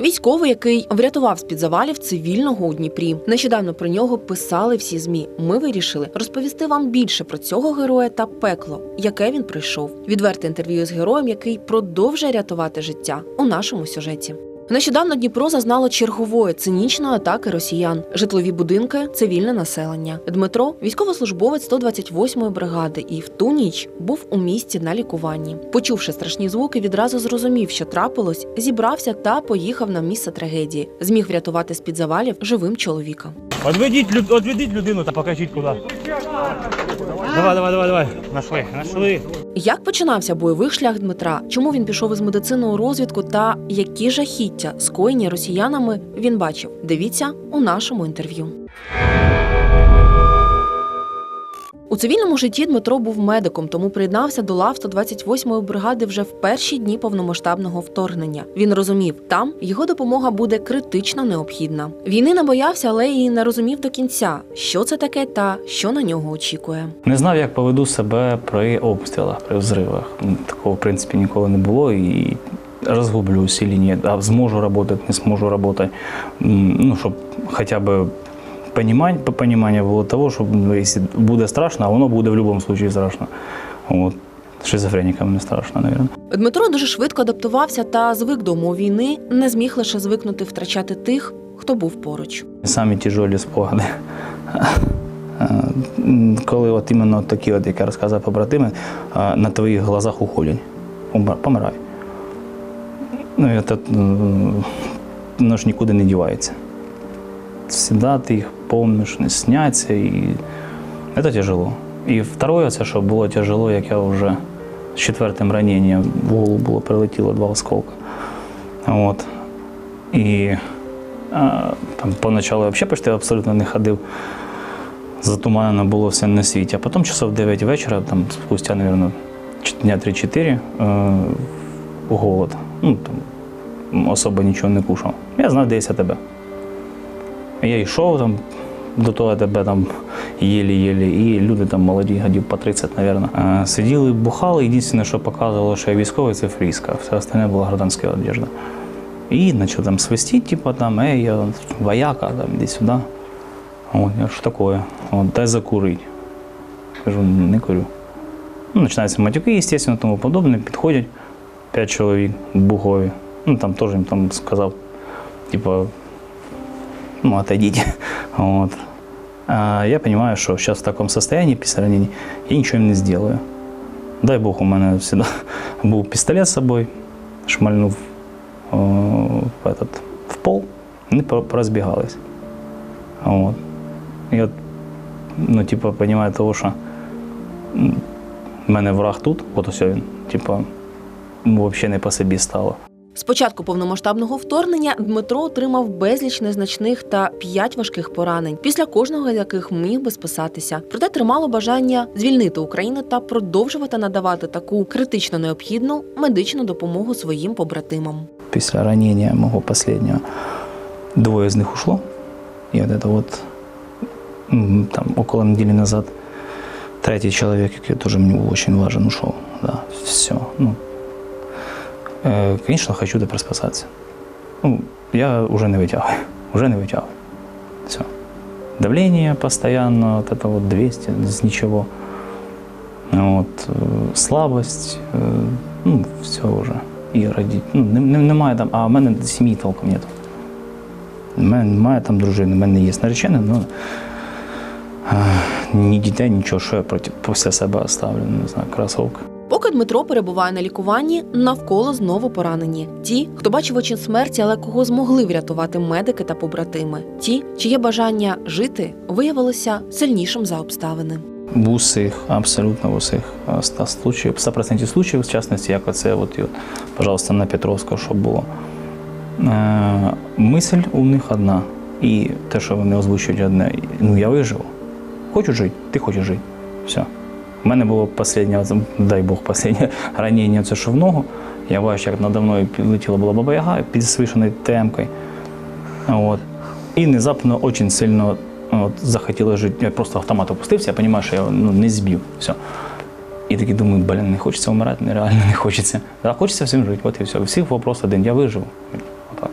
Військовий, який врятував з-під завалів цивільного у Дніпрі. Нещодавно про нього писали всі змі. Ми вирішили розповісти вам більше про цього героя та пекло, яке він пройшов. Відверте інтерв'ю з героєм, який продовжує рятувати життя у нашому сюжеті. Нещодавно Дніпро зазнало чергової цинічної атаки росіян, житлові будинки, цивільне населення. Дмитро військовослужбовець 128-ї бригади, і в ту ніч був у місті на лікуванні. Почувши страшні звуки, відразу зрозумів, що трапилось, зібрався та поїхав на місце трагедії. Зміг врятувати з-під завалів живим чоловіка. Отведіть, люд- отведіть людину та покажіть куди. Давай, давай, давай, давай. Нашли, нашли. Як починався бойовий шлях Дмитра? Чому він пішов із медицини у розвідку та які жахіття скоєні росіянами він бачив? Дивіться у нашому інтерв'ю. У цивільному житті Дмитро був медиком, тому приєднався до лав 128-ї бригади вже в перші дні повномасштабного вторгнення. Він розумів, там його допомога буде критично необхідна. Війни не боявся, але і не розумів до кінця, що це таке та що на нього очікує. Не знав, як поведу себе при обстрілах, при взривах. Такого, в принципі, ніколи не було. І розгублюсь чи ні, а зможу працювати, не зможу працювати. Ну, щоб хоча б понімання, понімання було того, що ну, якщо буде страшно, а воно буде в будь-якому випадку страшно. От. Шизофренікам не страшно, мабуть. Дмитро дуже швидко адаптувався та звик до умов війни, не зміг лише звикнути втрачати тих, хто був поруч. Самі тяжолі спогади. Е, Коли от іменно такі, от, як я розказав побратими, е, на твоїх глазах уходять. Помирай. Ну, це, воно ж нікуди не дівається. Всегда ти їх помниш, не сняться, і це тяжело. І второе, це що було тяжело, як я вже з четвертим раненням в голову було прилетіло два осколка. От. І а, там поначалу я почти абсолютно не ходив. Затуманено було все на світі. А потім часов 9 вечора, там спустя, мабуть, дня 3-4, е, голод. Ну, там, особо нічого не кушав. Я знав, де є тебе. Я йшов там до того тебе там єлі-єлі, і люди там молоді, гадів по 30, мабуть. Е, Сиділи, бухали, єдине, що показувало, що я військовий, це фріска, все остальне була гражданська одежда. І почав там свистіти, типу там, ей, я вояка, там, іди сюди. От, я що таке? От, дай закурить. Кажу, не курю. Ну, починаються матюки, естественно, тому подобне. Підходять п'ять чоловік бухові. Ну, там теж їм там сказав, типу, ну, отойдите. Вот. А я понимаю, что сейчас в таком состоянии, після ранения, я ничего им не сделаю. Дай Бог, у мене всегда був пістолет з собою, шмальнув о, в, этот, в пол, вони по- порозбігались. Вот. От, ну, типу, понимаю того, що в мене враг тут, от ось він, типу, взагалі не по собі стало. З початку повномасштабного вторгнення Дмитро отримав безліч незначних та п'ять важких поранень, після кожного з яких міг би списатися. Проте тримало бажання звільнити Україну та продовжувати надавати таку критично необхідну медичну допомогу своїм побратимам. після ранения мого последнего двое из них ушло. Вот это вот м, там около недели назад третий человек, який тоже мне очень важен, ушел. Да, все. Ну, конечно, хочу тепер спасатися. Ну, я уже не витягую. Уже не витягую. Все. Давление постоянно, вот это вот 200, с ничего. Вот, э, слабость, э, ну, все уже. І радіть. Ну, не- не- немає там, а в мене сім'ї толком нет. У мене немає там дружини, в мене є наречена, але ні дітей, нічого, що я проти, після себе оставлю, не знаю, кросовки. Поки Дмитро перебуває на лікуванні, навколо знову поранені. Ті, хто бачив очин смерті, але кого змогли врятувати медики та побратими. Ті, чиє бажання жити виявилося сильнішим за обставини. В усіх, абсолютно в усіх е, 100 случаїв, 100% случаїв, в частності, як оце, от, от, пожалуйста, на Петровського, щоб було. Е, мисль у них одна. І те, що вони озвучують одне, ну я виживу. Хочу жити, ти хочеш жити. Все. У мене було останнє, дай Бог, останнє ранення, це що в ногу. Я бачу, як надо мною підлетіла була баба Яга під свишеною темкою. От. І внезапно дуже сильно от, захотіло жити. Я просто автомат опустився, я розумію, що я ну, не збив. Все. І такий думаю, блін, не хочеться вмирати, нереально не хочеться. А хочеться всім жити, от і все. Всіх вопрос один, я виживу. Отак.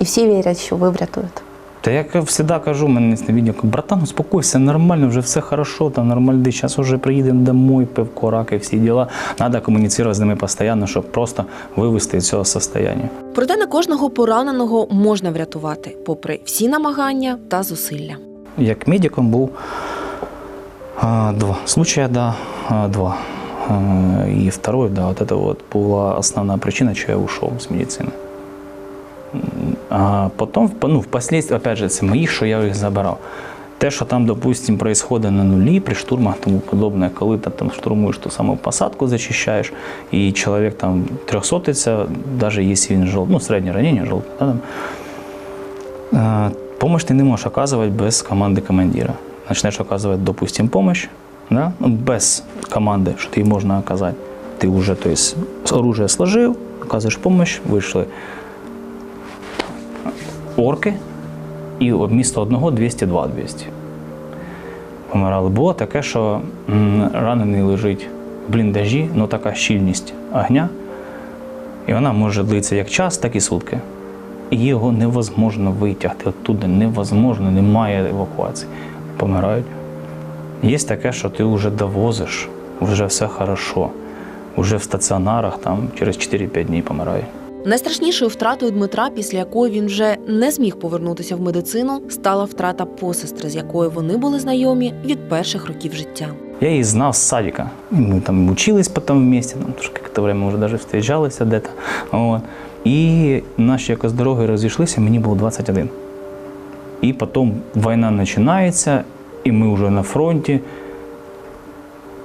всі вірять, що ви врятуєте. Та як я завжди кажу, мене на відео, кажу, братан, успокойся, нормально, вже все хорошо, там нормально, зараз вже приїдемо домой, пивко, раки, всі діла. Треба комуніцирувати з ними постійно, щоб просто вивести з цього состояння. Проте не кожного пораненого можна врятувати, попри всі намагання та зусилля. Як медиком був а, два случая, да, а, два. А, И второй, да, вот это вот была основная причина, что я ушел с медицины. М, А потом, ну, впоследствии, опять же, це мої, що я їх забирав. Те, що там, допустим, происходит на нулі при штурмах тому подобне, коли ти там штурмуєш ту саму посадку, зачищаєш, і чоловік там трьохсотиться, навіть якщо він жовт, ну, середнє ранення, жовт, да, там, Э, Помощь ты не можешь оказывать без команды командира. Начинаешь оказывать, допустим, помощь, да? ну, без команды, что ей можно оказать. Ты уже, то есть, оружие сложил, оказываешь помощь, вийшли орки, і вмісто одного 202 200. Помирали. Було таке, що ранений лежить в бліндажі, ну така щільність огня, і вона може длитися як час, так і сутки. І його невозможно витягти оттуда, невозможно, немає евакуації. Помирають. Є таке, що ти вже довозиш, вже все хорошо. Вже в стаціонарах там через 4-5 днів помирає. Найстрашнішою втратою Дмитра, після якої він вже не зміг повернутися в медицину, стала втрата посестри, з якою вони були знайомі від перших років життя. Я її знав з садика. Мы там учились потом вместе, там тоже какое-то время уже даже встречались где-то. Вот. І наші якось дороги розійшлися, мені було 21. І потім війна починається, і ми вже на фронті.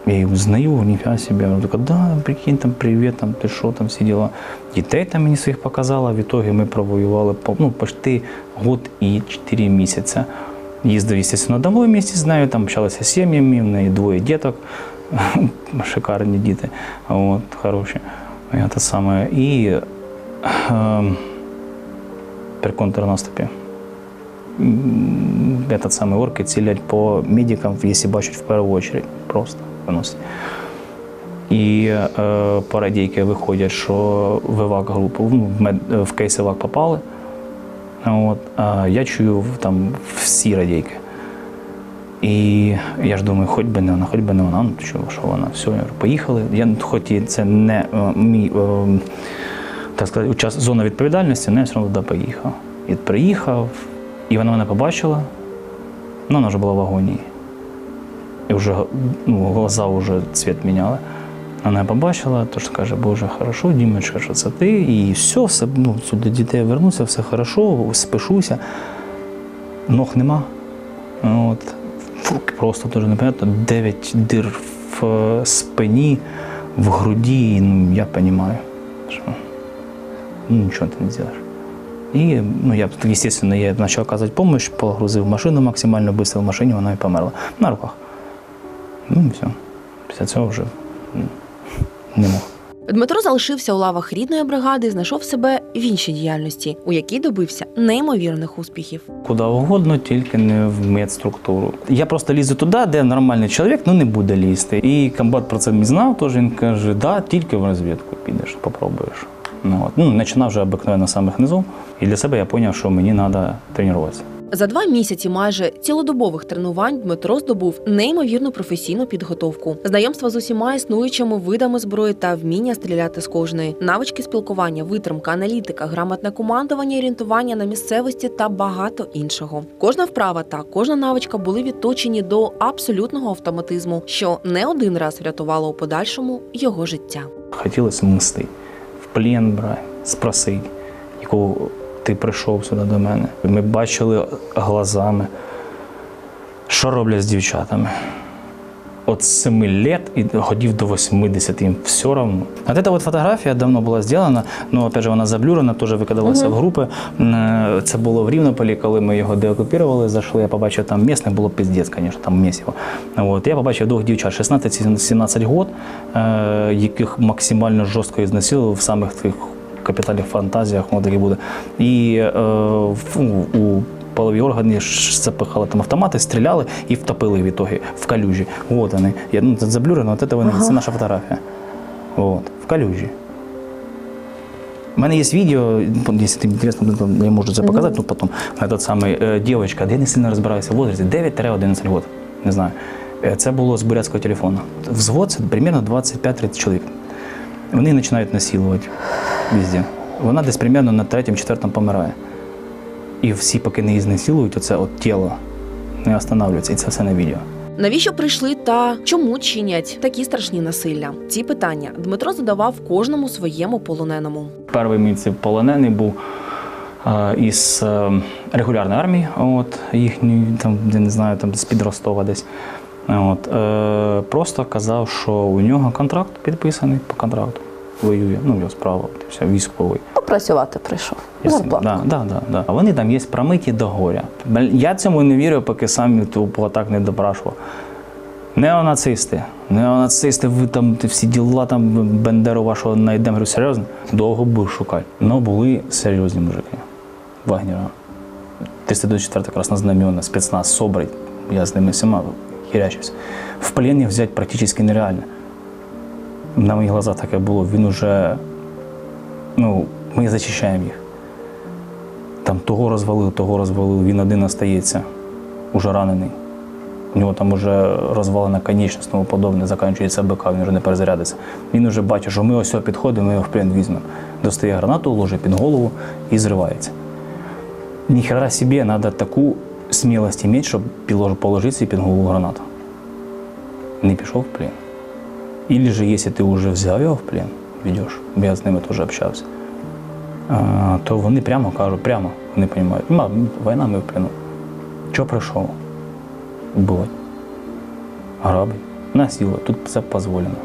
Я її узнаю, ніфіга себе. Вона така, да, прикинь, там, привіт, там, ти що, там, всі діла. Дітей там мені своїх показала, в ітогі ми провоювали ну, почти год і 4 місяці. Їздив, естественно, домой вместе з нею, там общалися з сім'ями, в неї двоє діток, шикарні діти, от, хороші. І те саме. І при контрнаступі. Этот самый орки цілять по медикам, если бачать в першу очередь, просто виносять. І е, по радійки виходять, що в евак групу, ну, в, мед, в кейс евак попали. От, а я чую там всі радійки. І я ж думаю, хоч би не вона, хоч би не вона, ну що, що вона, все, поїхали. Я, хоч і це не е, мій е, так сказати, час, зона відповідальності, але я все одно туди поїхав. І приїхав, і вона мене побачила, ну вона вже була в агонії. І вже ну, глаза вже цвіт міняли. Вона побачила, тож каже, Боже, хорошо, Дімочка, що це ти. І все, все ну, до дітей вернуся, все хорошо, спишуся. Ног нема. От. Просто дуже непонятно. Дев'ять дир в е, спині, в груді. Ну, я розумію, що ну, нічого ти не зробиш. І ну, я, естественно, я почав оказувати допомогу, погрузив машину максимально швидко в машині, вона і померла. На руках. Ну все. Після цього вже не мог. Дмитро залишився у лавах рідної бригади, і знайшов себе в іншій діяльності, у якій добився неймовірних успіхів. Куди угодно, тільки не в медструктуру. Я просто лізу туди, де нормальний чоловік ну не буде лізти. І комбат про це не знав, тож він каже, да, тільки в розвідку підеш, попробуєш. Ну, от. ну, починав вже обикновено з самих низу, і для себе я зрозумів, що мені треба тренуватися. За два місяці майже цілодобових тренувань Дмитро здобув неймовірну професійну підготовку, знайомства з усіма існуючими видами зброї та вміння стріляти з кожної, навички спілкування, витримка, аналітика, грамотне командування, орієнтування на місцевості та багато іншого. Кожна вправа та кожна навичка були відточені до абсолютного автоматизму, що не один раз врятувало у подальшому його життя. Хотілося мсти, в плен брати, спросити, якого ти прийшов сюди до мене. Ми бачили глазами, що роблять з дівчатами. От з 7 лет і годів до 80 їм все одно. От эта вот фотографія давно була зроблена, ну опять же вона заблюрена, теж викидалася в групи. Це було в Рівнополі, коли ми його деокупували, зайшли. Я побачив там місне, було піздець, звісно, там місіво. От я побачив двох дівчат 16-17 років, е, яких максимально жорстко ізнасилували в самих таких капітальних фантазіях, воно таке буде. І е, в- у полові органи запихали там автомати, стріляли і втопили в ітогі в калюжі. От вони. Я, ну, це заблюрено, от це, вони, це наша фотографія. От, в калюжі. У мене є відео, якщо тобі інтересно, я можу це показати, ну потім. Этот самий е, дівчинка, я не сильно розбираюся в возрасті, 9-11 років, не знаю. Е, Це було з бурятського телефону. Взвод це примерно 25-30 чоловік. Вони починають насилувати везде. Вона десь примерно на третьому-четвертому помирає. І всі, поки не її знасилують, оце от тіло не останавливається. І це все на відео. Навіщо прийшли та чому чинять такі страшні насилля? Ці питання Дмитро задавав кожному своєму полоненому. Перший мій це полонений був е, із е, регулярної армії, от, їхньої, там, я не знаю, там з-під Ростова десь. От, е, просто казав, що у нього контракт підписаний по контракту. Воює, ну, його справа, все, військовий. Попрацювати прийшов. Зарплату. Да, да, да, да. А вони там є промиті до горя. Я цьому не вірю, поки сам тупо так не допрашував. Неонацисти, неонацисти, ви там всі діла, там Бендеру вашого знайдемо. Говорю, серйозно? Довго будеш шукати. Ну, були серйозні мужики. Вагнера. 324 краснознамена, спецназ, Собрать. Я з ними всіма хірячився. В плен їх взяти практично нереально. На моїх глазах таке було. Він уже, ну, ми зачищаємо їх. Там того розвалив, того розвалив, він один остається, уже ранений. У нього там вже розвалена конечність, тому подобне, закінчується БК, він вже не перезарядиться. Він вже бачить, що ми ось підходимо, ми його в плен візьмемо. Достає гранату, ложить під голову і зривається. Ніхера собі, треба таку смілость мати, щоб положити під голову гранату. Не пішов в плен. Или же, якщо ти вже взяв його в плен, ведеш, бо я з ними теж общався, то вони прямо кажуть, прямо вони розуміють, «Ма, війна ми в плену. Чого прийшов? Вбивати. Грабить. Насилу, тут все дозволено.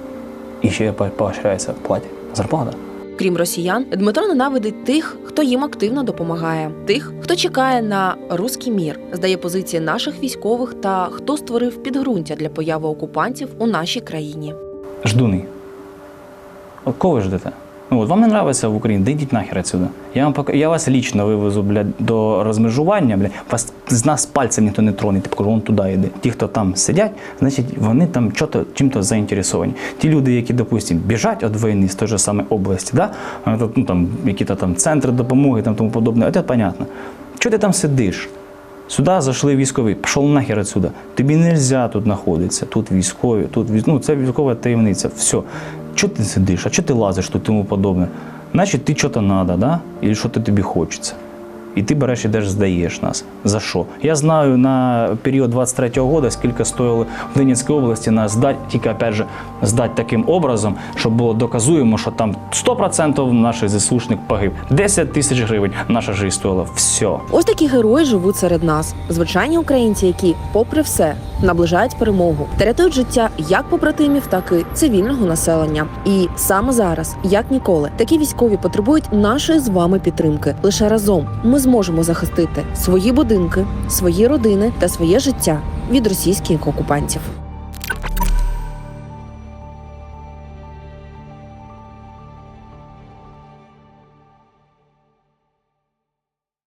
І ще по- поощряється платі. Зарплата. Крім росіян, Дмитро ненавидить тих, хто їм активно допомагає, тих, хто чекає на руський мір, здає позиції наших військових та хто створив підґрунтя для появи окупантів у нашій країні. Ждуни. От кого ви ждете? Ну, от вам не подобається в Україні, да йдіть нахер отсюда. Я, вам пок... я вас лічно вивезу блядь, до розмежування, блядь. вас з нас пальцем ніхто не троне, ти покажу, вон туди йди. Ті, хто там сидять, значить, вони там чим-то заінтересовані. Ті люди, які, допустимо, біжать від війни з той же самої області, да? ну, там, які-то там центри допомоги там, тому подобне, це понятно. Чого ти там сидиш? Сюди зайшли військові, пішов нахер відсюди. Тобі не можна тут знаходитися, тут військові, тут ну, це військова таємниця. Все. Чого ти сидиш, а чого ти лазиш тут тому подобне? Значить, ти щось треба, да? І що тобі хочеться. І ти береш ідеш, здаєш нас. За що? Я знаю на період 23-го року, скільки стоїло в Донецькій області нас здати, тільки опять же, здати таким образом, щоб було доказуємо, що там 100% наш ЗСУшник погиб. 10 тисяч гривень наша життя стоїла. Все. Ось такі герої живуть серед нас. Звичайні українці, які, попри все, наближають перемогу рятують життя як побратимів, так і цивільного населення. І саме зараз, як ніколи, такі військові потребують нашої з вами підтримки. Лише разом ми зможемо захистити свої будинки, свої родини та своє життя від російських окупантів.